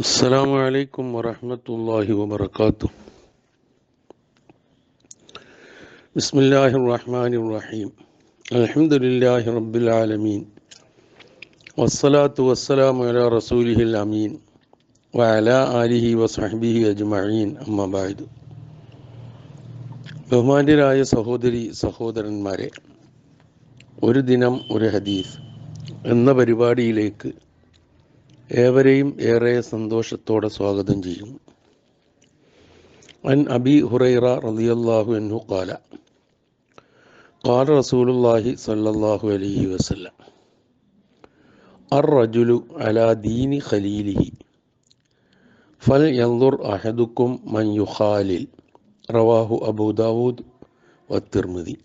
السلام عليكم ورحمة الله وبركاته بسم الله الرحمن الرحيم الحمد لله رب العالمين والصلاة والسلام على رسوله الأمين وعلى آله وصحبه أجمعين أما بعد ബഹുമാന്യരായ സഹോദരി സഹോദരന്മാരെ ഒരു ദിനം ഒരു ഹദീസ് എന്ന പരിപാടിയിലേക്ക് ഏവരെയും ഏറെ സന്തോഷത്തോടെ സ്വാഗതം ചെയ്യും. അൻ അബി ഹുറൈറ റളിയല്ലാഹു അൻഹു ഖാല കാല റസൂലുള്ളാഹി സല്ലല്ലാഹു അലൈഹി വസല്ലം അർ റജുലു അലാ ദീനി ഖലീലിഹി ഫൽ യന്ദുർ അഹദുക്കും മൻ യുഖാലിൽ റവാഹു അബൂദാവൂദ് വത്തിർമിതി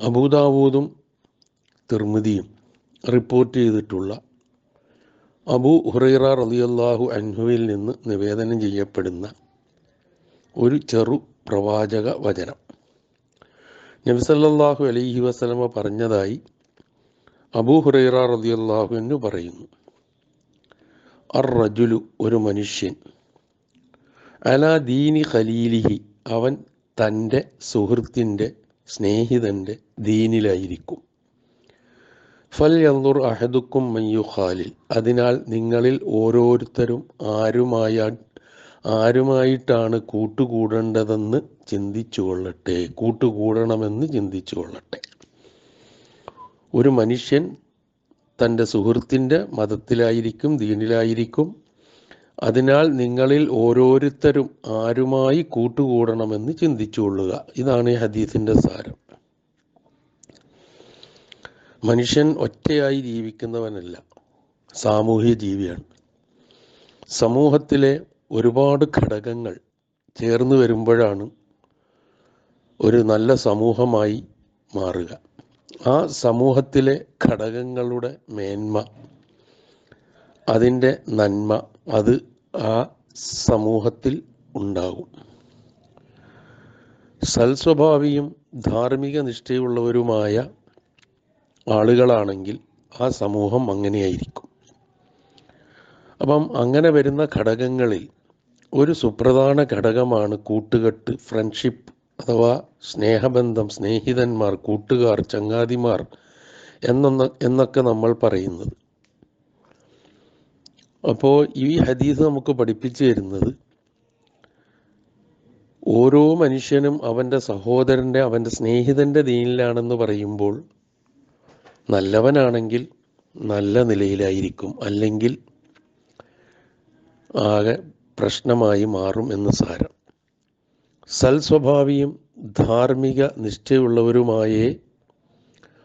അബൂദാവൂദും തിർമിതിയും റിപ്പോർട്ട് ചെയ്തിട്ടുള്ള അബൂ ഹുറൈറ റളിയല്ലാഹു അൻഹുവിൽ നിന്ന് നിവേദനം ചെയ്യപ്പെടുന്ന ഒരു ചെറു പ്രവാചക വചനം. നബിസല്ലാഹു അലൈഹി വസലമ പറഞ്ഞതായി അബൂ ഹുറൈറ റളിയല്ലാഹു അൻഹു പറയുന്നു. അർ റജുലു ഒരു മനുഷ്യൻ അലാ ദീനി ഖലീലിഹി അവൻ തന്റെ സുഹൃത്തിന്റെ സ്നേഹിതന്റെ ദീനിലായിരിക്കും. ഫൽ യന്തുർ അഹദുക്കും മയ്യു ഖാലിൽ അതിനാൽ നിങ്ങളിൽ ഓരോരുത്തരും ആരുമായ ആരുമായിട്ടാണ് കൂട്ടുകൂടേണ്ടതെന്ന് ചിന്തിച്ചു കൊള്ളട്ടെ കൂട്ടുകൂടണമെന്ന് ചിന്തിച്ചു കൊള്ളട്ടെ ഒരു മനുഷ്യൻ തന്റെ സുഹൃത്തിന്റെ മതത്തിലായിരിക്കും ദീനിലായിരിക്കും. അതിനാൽ നിങ്ങളിൽ ഓരോരുത്തരും ആരുമായി കൂട്ടുകൂടണമെന്ന് ചിന്തിച്ചു കൊള്ളുക ഇതാണ് ഹദീസിന്റെ സാരം. മനുഷ്യൻ ഒറ്റയായി ജീവിക്കുന്നവനല്ല. സാമൂഹ്യ ജീവിയാണ്. സമൂഹത്തിലെ ഒരുപാട് ഘടകങ്ങൾ ചേർന്ന് വരുമ്പോഴാണ് ഒരു നല്ല സമൂഹമായി മാറുക. ആ സമൂഹത്തിലെ ഘടകങ്ങളുടെ മേന്മ അതിന്റെ നന്മ അത് ആ സമൂഹത്തിൽ ഉണ്ടാകും. സൽസ്വഭാവിയും ധാർമ്മിക നിഷ്ഠയുള്ളവരുമായ ആളുകളാണെങ്കിൽ ആ സമൂഹം അങ്ങനെയായിരിക്കും. അപ്പം അങ്ങനെ വരുന്ന ഘടകങ്ങളിൽ ഒരു സുപ്രധാന ഘടകമാണ് കൂട്ടുകെട്ട് ഫ്രണ്ട്ഷിപ്പ് അഥവാ സ്നേഹബന്ധം സ്നേഹിതന്മാർ കൂട്ടുകാർ ചങ്ങാതിമാർ എന്നൊന്ന് എന്നൊക്കെ നമ്മൾ പറയുന്നത്. അപ്പോൾ ഈ ഹദീസ് നമുക്ക് പഠിപ്പിച്ചു തരുന്നത് ഓരോ മനുഷ്യനും അവന്റെ സഹോദരന്റെ അവന്റെ സ്നേഹിതന്റെ ദീനിലാണെന്ന് പറയുമ്പോൾ നല്ലവനാണെങ്കിൽ നല്ല നിലയിലായിരിക്കും. അല്ലെങ്കിൽ ആകെ പ്രശ്നമായി മാറും എന്ന് സാരം. സൽസ്വഭാവിയും ധാർമ്മിക നിഷ്ഠയുള്ളവരുമായേ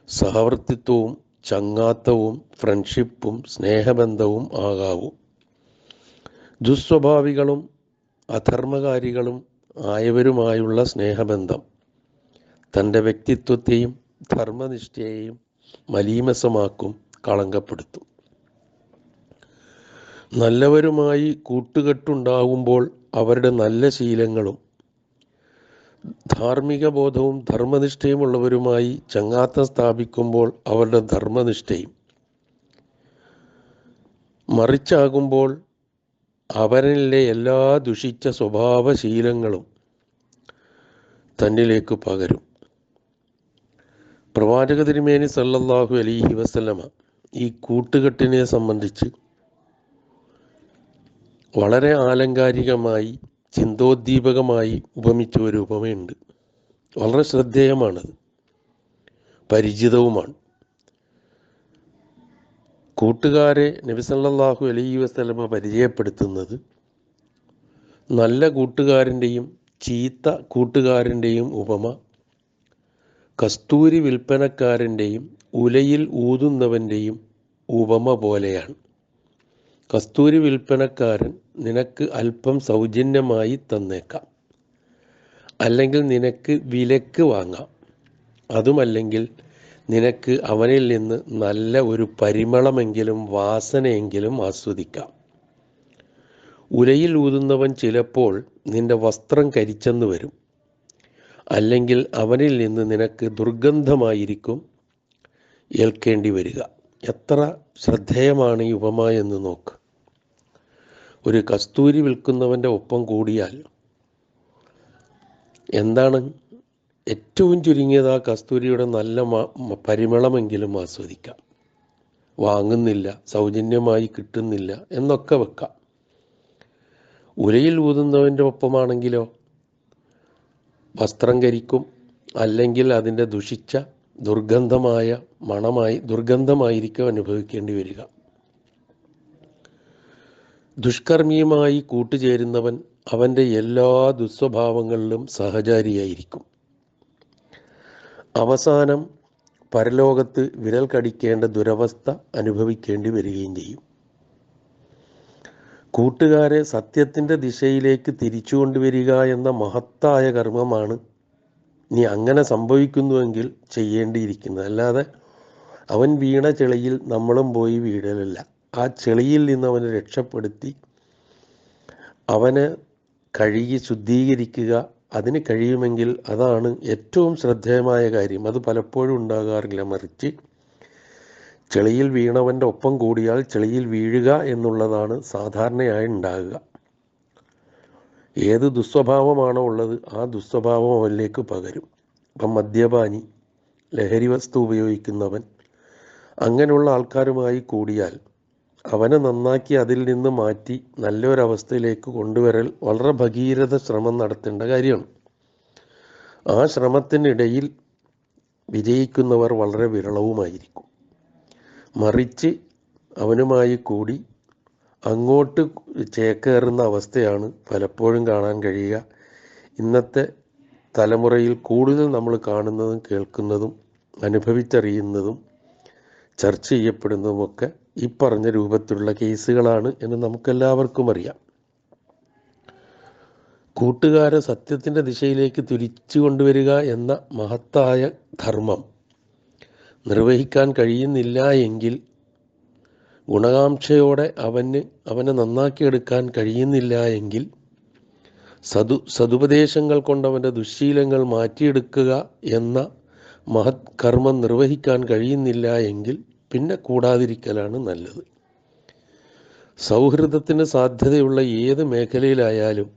സഹവർത്തിത്വവും ചങ്ങാത്തവും ഫ്രണ്ട്ഷിപ്പും സ്നേഹബന്ധവും ആകാവൂ. ദുസ്വഭാവികളും അധർമ്മകാരികളും ആയവരുമായുള്ള സ്നേഹബന്ധം തന്റെ വ്യക്തിത്വത്തെയും ധർമ്മനിഷ്ഠയെയും മലീമസമാക്കും കളങ്കപ്പെടുത്തും. നല്ലവരുമായി കൂട്ടുകെട്ടുണ്ടാകുമ്പോൾ അവരുടെ നല്ല ശീലങ്ങളും ധാർമ്മിക ബോധവും ധർമ്മനിഷ്ഠയുമുള്ളവരുമായി ചങ്ങാത്തം സ്ഥാപിക്കുമ്പോൾ അവരുടെ ധർമ്മനിഷ്ഠയും മറിച്ചാകുമ്പോൾ അവരിലെ എല്ലാ ദുഷിച്ച സ്വഭാവശീലങ്ങളും തന്നിലേക്ക് പകരും. പ്രവാചക തിരുമേനി സല്ലല്ലാഹു അലൈഹി വസല്ലമ ഈ കൂട്ടുകെട്ടിനെ സംബന്ധിച്ച് വളരെ ആലങ്കാരികമായി ചിന്തോദ്ദീപകമായി ഉപമിച്ച ഒരു ഉപമയുണ്ട്. വളരെ ശ്രദ്ധേയമാണത്. പരിചിതവുമാണ്. കൂട്ടുകാരെ നബിസല്ലാഹു അലൈഹി വസ്ലമ പരിചയപ്പെടുത്തുന്നത് നല്ല കൂട്ടുകാരന്റെയും ചീത്ത കൂട്ടുകാരന്റെയും ഉപമ കസ്തൂരി വിൽപ്പനക്കാരന്റെയും ഉലയിൽ ഊതുന്നവന്റെയും ഉപമ പോലെയാണ്. കസ്തൂരി വിൽപ്പനക്കാരൻ നിനക്ക് അല്പം സൗജന്യമായി തന്നേക്കാം. അല്ലെങ്കിൽ നിനക്ക് വിലക്ക് വാങ്ങാം. അതുമല്ലെങ്കിൽ നിനക്ക് അവനിൽ നിന്ന് നല്ല ഒരു പരിമളമെങ്കിലും വാസനയെങ്കിലും ആസ്വദിക്കാം. ഉലയിൽ ഊതുന്നവൻ ചിലപ്പോൾ നിന്റെ വസ്ത്രം കരിച്ചെന്ന് വരും. അല്ലെങ്കിൽ അവനിൽ നിന്ന് നിനക്ക് ദുർഗന്ധമായിരിക്കും ഏൽക്കേണ്ടി വരിക. എത്ര ശ്രദ്ധേയമാണ് ഈ ഉപമ എന്ന് നോക്ക്. ഒരു കസ്തൂരി വിൽക്കുന്നവന്റെ ഒപ്പം കൂടിയാൽ എന്താണ് ഏറ്റവും ചുരുങ്ങിയത്? ആ കസ്തൂരിയുടെ നല്ല പരിമളമെങ്കിലും ആസ്വദിക്കാം. വാങ്ങുന്നില്ല സൗജന്യമായി കിട്ടുന്നില്ല എന്നൊക്കെ വെക്കാം. ഉലയിൽ ഊതുന്നവന്റെ ഒപ്പമാണെങ്കിലോ? വസ്ത്രം കരിക്കും അല്ലെങ്കിൽ അതിന്റെ ദുഷിച്ച ദുർഗന്ധമായ മണമായി ദുർഗന്ധമായിരിക്കും അനുഭവിക്കേണ്ടി വരിക. ദുഷ്കർമ്മിയുമായി കൂട്ടുചേരുന്നവൻ അവന്റെ എല്ലാ ദുസ്വഭാവങ്ങളിലും സഹചാരിയായിരിക്കും. അവസാനം പരലോകത്ത് വിരൽ കടിക്കേണ്ട ദുരവസ്ഥ അനുഭവിക്കേണ്ടി വരികയും ചെയ്യും. കൂട്ടുകാരെ സത്യത്തിന്റെ ദിശയിലേക്ക് തിരിച്ചു കൊണ്ടുവരിക എന്ന മഹത്തായ കർമ്മമാണ് നീ അങ്ങനെ സംഭവിക്കുന്നുവെങ്കിൽ ചെയ്യേണ്ടിയിരിക്കുന്നത്. അല്ലാതെ അവൻ വീണ ചെളിയിൽ നമ്മളും പോയി വീഴലല്ല. ആ ചെളിയിൽ നിന്ന് അവനെ രക്ഷപ്പെടുത്തി അവന് കഴുകി ശുദ്ധീകരിക്കുക. അതിന് കഴിയുമെങ്കിൽ അതാണ് ഏറ്റവും ശ്രദ്ധേയമായ കാര്യം. അത് പലപ്പോഴും ഉണ്ടാകാറില്ല. മറിച്ച് ചെളിയിൽ വീണവന്റെ ഒപ്പം കൂടിയാൽ ചെളിയിൽ വീഴുക എന്നുള്ളതാണ് സാധാരണയായി ഉണ്ടാകുക. ഏത് ദുസ്വഭാവമാണോ ഉള്ളത് ആ ദുസ്വഭാവം അവനിലേക്ക് പകരും. ഇപ്പം മദ്യപാനി ലഹരി വസ്തു ഉപയോഗിക്കുന്നവൻ അങ്ങനെയുള്ള ആൾക്കാരുമായി കൂടിയാൽ അവനെ നന്നാക്കി അതിൽ നിന്ന് മാറ്റി നല്ലൊരവസ്ഥയിലേക്ക് കൊണ്ടുവരൽ വളരെ ഭഗീരഥ ശ്രമം നടത്തേണ്ട കാര്യമാണ്. ആ ശ്രമത്തിനിടയിൽ വിജയിക്കുന്നവർ വളരെ വിരളവുമായിരിക്കും. മറിച്ച് അവനുമായി കൂടി അങ്ങോട്ട് ചേക്കേറുന്ന അവസ്ഥയാണ് പലപ്പോഴും കാണാൻ കഴിയുക. ഇന്നത്തെ തലമുറയിൽ കൂടുതൽ നമ്മൾ കാണുന്നതും കേൾക്കുന്നതും അനുഭവിച്ചറിയുന്നതും ചർച്ച ചെയ്യപ്പെടുന്നതുമൊക്കെ ഈ പറഞ്ഞ രൂപത്തിലുള്ള കേസുകളാണ് എന്ന് നമുക്കെല്ലാവർക്കും അറിയാം. കൂട്ടുകാരെ സത്യത്തിന്റെ ദിശയിലേക്ക് തിരിച്ചു കൊണ്ടുവരിക എന്ന മഹത്തായ ധർമ്മം നിർവഹിക്കാൻ കഴിയുന്നില്ല എങ്കിൽ ഗുണകാംക്ഷയോടെ അവന് അവനെ നന്നാക്കിയെടുക്കാൻ കഴിയുന്നില്ല എങ്കിൽ സതു സതുപദേശങ്ങൾ കൊണ്ട് അവന്റെ ദുശ്ശീലങ്ങൾ മാറ്റിയെടുക്കുക എന്ന മഹത് കർമ്മം നിർവഹിക്കാൻ കഴിയുന്നില്ല എങ്കിൽ പിന്നെ കൂടാതിരിക്കലാണ് നല്ലത്. സൗഹൃദത്തിന് സാധ്യതയുള്ള ഏത് മേഖലയിലായാലും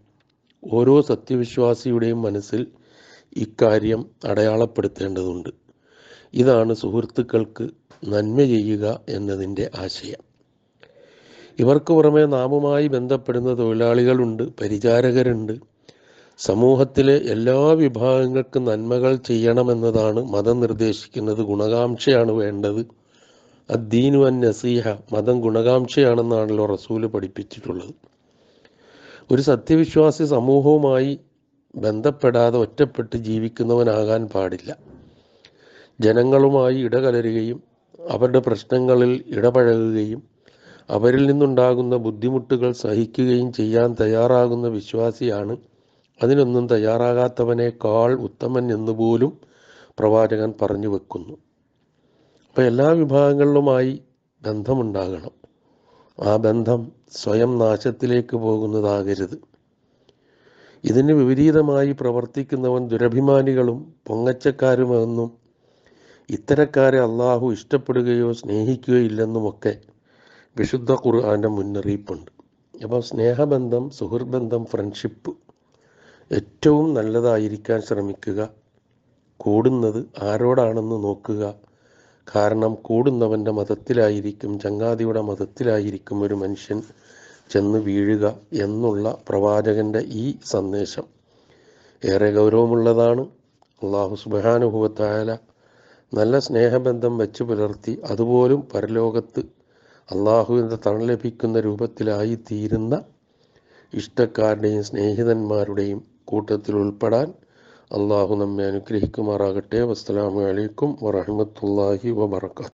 ഓരോ സത്യവിശ്വാസിയുടെയും മനസ്സിൽ ഇക്കാര്യം അടയാളപ്പെടുത്തേണ്ടതുണ്ട്. ഇതാണ് സുഹൃത്തുക്കൾക്ക് നന്മ ചെയ്യുക എന്നതിന്റെ ആശയം. ഇവർക്ക് പുറമെ നാമുമായി ബന്ധപ്പെടുന്ന തൊഴിലാളികളുണ്ട് പരിചാരകരുണ്ട്. സമൂഹത്തിലെ എല്ലാ വിഭാഗങ്ങൾക്കും നന്മകൾ ചെയ്യണമെന്നതാണ് മതം നിർദ്ദേശിക്കുന്നത്. ഗുണകാംക്ഷയാണ് വേണ്ടത്. അദ്ദീനു അൻ നസീഹ മതം ഗുണകാംക്ഷയാണെന്നാണല്ലോ റസൂൽ പഠിപ്പിച്ചിട്ടുള്ളത്. ഒരു സത്യവിശ്വാസി സമൂഹവുമായി ബന്ധപ്പെടാതെ ഒറ്റപ്പെട്ട് ജീവിക്കുന്നവനാകാൻ പാടില്ല. ജനങ്ങളുമായി ഇടകലരുകയും അവരുടെ പ്രശ്നങ്ങളിൽ ഇടപഴകുകയും അവരിൽ നിന്നുണ്ടാകുന്ന ബുദ്ധിമുട്ടുകൾ സഹിക്കുകയും ചെയ്യാൻ തയ്യാറാകുന്ന വിശ്വാസിയാണ്. അതിനൊന്നും തയ്യാറാകാത്തവനേക്കാൾ ഉത്തമൻ എന്നുപോലും പ്രവാചകൻ പറഞ്ഞു വെക്കുന്നു. അപ്പോൾ എല്ലാ വിഭാഗങ്ങളിലുമായി ബന്ധമുണ്ടാകണം. ആ ബന്ധം സ്വയം നാശത്തിലേക്ക് പോകുന്നതാകരുത്. ഇതിന് വിപരീതമായി പ്രവർത്തിക്കുന്നവൻ ദുരഭിമാനികളും പൊങ്ങച്ചക്കാരുമെന്നും ഇത്തരക്കാരെ അള്ളാഹു ഇഷ്ടപ്പെടുകയോ സ്നേഹിക്കുകയോ ഇല്ലെന്നുമൊക്കെ വിശുദ്ധ ഖുർആാന്റെ മുന്നറിയിപ്പുണ്ട്. അപ്പോൾ സ്നേഹബന്ധം സുഹൃബന്ധം ഫ്രണ്ട്ഷിപ്പ് ഏറ്റവും നല്ലതായിരിക്കാൻ ശ്രമിക്കുക. കൂടുന്നത് ആരോടാണെന്ന് നോക്കുക. കാരണം കൂടുന്നവന്റെ മതത്തിലായിരിക്കും ചങ്ങാതിയുടെ മതത്തിലായിരിക്കും ഒരു മനുഷ്യൻ ചെന്ന് വീഴുക എന്നുള്ള പ്രവാചകന്റെ ഈ സന്ദേശം. ഏറെ ഗൗരവമുള്ളതാണ്. അള്ളാഹു സുബാനുഭവത്തായാല നല്ല സ്നേഹബന്ധം വെച്ചു പുലർത്തി അതുപോലും പരലോകത്ത് അള്ളാഹുവിന്റെ തണൽ ലഭിക്കുന്ന രൂപത്തിലായി തീരുന്ന ഇഷ്ടക്കാരുടെയും സ്നേഹിതന്മാരുടെയും കൂട്ടത്തിൽ ഉൾപ്പെടാൻ അള്ളാഹു നമ്മെ അനുഗ്രഹിക്കുമാറാകട്ടെ. വസ്സലാമലൈക്കും വറഹമത്തല്ലാഹി വബർക്കാത്തു